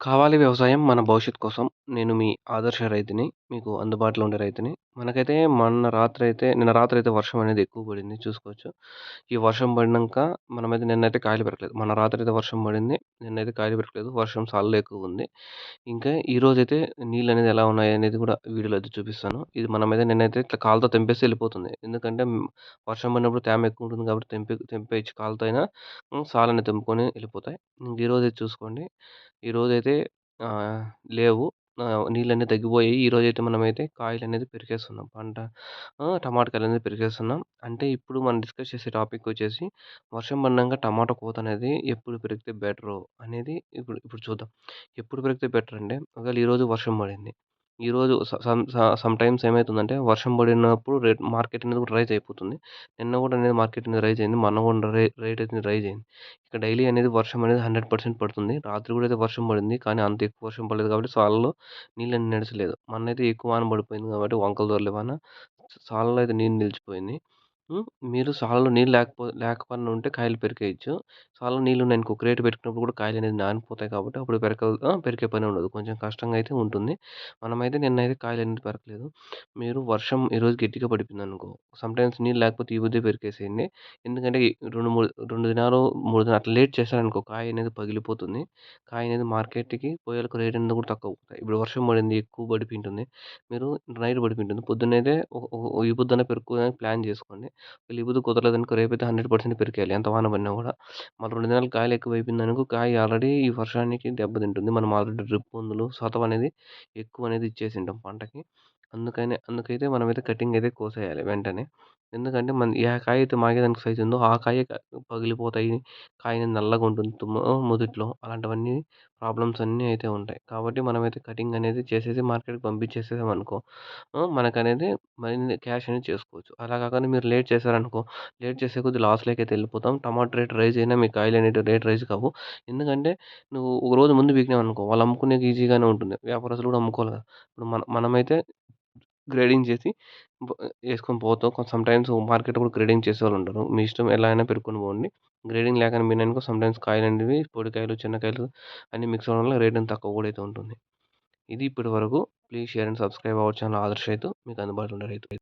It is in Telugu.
కావాలి వ్యవసాయం మన భవిష్యత్తు కోసం. నేను మీ ఆదర్శ రైతుని. మీకు అందుబాటులో ఉండే రైతుని. మనకైతే మొన్న రాత్రయితే నిన్న రాత్రయితే వర్షం అనేది ఎక్కువ పడింది చూసుకోవచ్చు. ఈ వర్షం పడినాక మనమైతే నిన్నైతే కాయలు పెరగలేదు. మన రాత్రి అయితే వర్షం పడింది. నిన్నైతే కాయలు పెరగలేదు. వర్షం చాలా ఎక్కువుంది. ఇంకా ఈరోజైతే నీళ్ళనేది ఎలా ఉన్నాయి అనేది కూడా వీడియోలో అయితే చూపిస్తాను. ఇది మనమైతే నిన్నైతే ఇట్లా కాలుతో తెంపేస్తే వెళ్ళిపోతుంది. ఎందుకంటే వర్షం పడినప్పుడు తేమ ఎక్కువ ఉంటుంది కాబట్టి తెంపి తెంపేయచ్చు కాలుతో అయినా సాలని తెంపుకొని వెళ్ళిపోతాయి. ఇంక అయితే చూసుకోండి. ఈరోజైతే లేవు. నీళ్ళు నీళ్ళన్నీ తగ్గిపోయాయి. ఈరోజైతే మనమైతే కాయలనేది పెరికేస్తున్నాం. పంట టమాటా కాయలు అనేది పెరికేస్తున్నాం. అంటే ఇప్పుడు మనం డిస్కస్ చేసే టాపిక్ వచ్చేసి వర్షం పడినాక టమాటా కోత అనేది ఎప్పుడు పెరిగితే బెటరు అనేది ఇప్పుడు ఇప్పుడు చూద్దాం. ఎప్పుడు పెరిగితే బెటర్ అంటే ఒకవేళ ఈరోజు వర్షం పడింది. ఈరోజు సమ్ స సమ్ టైమ్స్ ఏమైతుందంటే వర్షం పడినప్పుడు రేట్ మార్కెట్ అనేది కూడా రైజ్ అయిపోతుంది. నిన్న కూడా అనేది మార్కెట్ అనేది రైజ్ అయింది. మొన్న కూడా రే రేట్ అనేది రైజ్ అయింది. ఇక డైలీ అనేది వర్షం అనేది 100% పడుతుంది. రాత్రి కూడా అయితే వర్షం పడింది. కానీ అంత ఎక్కువ వర్షం పడలేదు కాబట్టి సాలలో నీళ్ళు నడిచలేదు మొన్న అయితే ఎక్కువ వాన పడిపోయింది కాబట్టి వంకలు దొరలే వాన సాలలో అయితే నీళ్ళు నిలిచిపోయింది. మీరు సాలలో నీళ్ళు లేకపో లేకపోయినా ఉంటే కాయలు పెరికేయచ్చు. సాలలో నీళ్ళు ఉన్నాయనుకో క్రేట్ పెట్టుకున్నప్పుడు కూడా కాయలనేది నానిపోతాయి కాబట్టి అప్పుడు పెరక ఆహ్, పెరికే పని ఉండదు. కొంచెం కష్టంగా అయితే ఉంటుంది. మనమైతే నిన్నైతే కాయలనేది పెరకలేదు. మీరు వర్షం ఈరోజు గట్టిగా పడిపోయిందనుకో అనుకో టైమ్స్ నీళ్ళు లేకపోతే ఈ బుద్ధి పెరికేసేయండి. ఎందుకంటే 2, 3 2 దినాలు, 3 దినాలు అట్లా లేట్ చేశారనుకో కాయ అనేది పగిలిపోతుంది. కాయ అనేది మార్కెట్‌కి పోయేలకు రేట్ అనేది కూడా తక్కువ. ఇప్పుడు వర్షం పడింది ఎక్కువ పడిపోయింటుంది. మీరు నైట్ పడిపోయింటుంది. పొద్దున్నైతే ఒ ఒ ఈ పొద్దన్నా పెరుక్కోవడానికి ప్లాన్ చేసుకోండి. ఈ పొద్దు కుదరలేదనుకో రేపైతే 100% పెరికేయాలి. ఎంత వాన పడినా కూడా. మళ్ళీ రెండు దినాలు కాయలు ఎక్కువైపోయిందనుకో కాయ ఆల్రెడీ ఈ వర్షానికి దెబ్బతింటుంది. మనం ఆల్రెడీ డ్రిప్ మందులు, సొతం అనేది ఎక్కువ అనేది ఇచ్చేసింటాం పంటకి. అందుకనే అందుకైతే మనమైతే కటింగ్ అయితే కోసేయాలి వెంటనే. ఎందుకంటే మన ఏ కాయ అయితే మాగేదానికి సైజ్ ఉందో ఆ కాయ పగిలిపోతాయి. కాయ నల్లగా ఉంటుంది తుమ్మ మొదట్లో అలాంటివన్నీ ప్రాబ్లమ్స్ అన్నీ అయితే ఉంటాయి. కాబట్టి మనమైతే కటింగ్ అనేది చేసేసి మార్కెట్‌కి పంపించేసేసాం అనుకో మనకనేది మరిన్ని క్యాష్ అనేది చేసుకోవచ్చు. అలా కాకుండా మీరు లేట్ చేశారనుకో లేట్ చేసే కొద్ది లాస్‌లోకి అయితే వెళ్ళిపోతాం. టమాటా రేట్ రైజ్ అయినా మీ కాయలు అనేవి రేట్ రైజ్ కావు. ఎందుకంటే నువ్వు ఒక రోజు ముందు పీకినావనుకో వాళ్ళు అమ్ముకునేకి ఈజీగానే ఉంటుంది. వ్యాపారస్తులు కూడా అమ్ముకోవాలి కదా! ఇప్పుడు మన మనమైతే గ్రేడింగ్ చేసి వేసుకొని ఏసుకొని పోతాం. సమ్ టైమ్స్ మార్కెట్ కూడా గ్రేడింగ్ చేసేవాళ్ళు ఉంటారు. మీ ఇష్టం ఎలా అయినా పెరుక్కొని పోండి. గ్రేడింగ్ లేకుండా పోయినాయనుకో సమ్ టైమ్స్ కాయలనేవి పొడికాయలు, చిన్న కాయలు అన్నీ మిక్స్ అవ్వడం వల్ల రేట్ అనేది తక్కువ కూడా అయితే ఉంటుంది. ఇది ఇప్పటి వరకు. Please share and subscribe our channel Adarsha Raitu. మీకు అందుబాటులో ఉండే రైతు.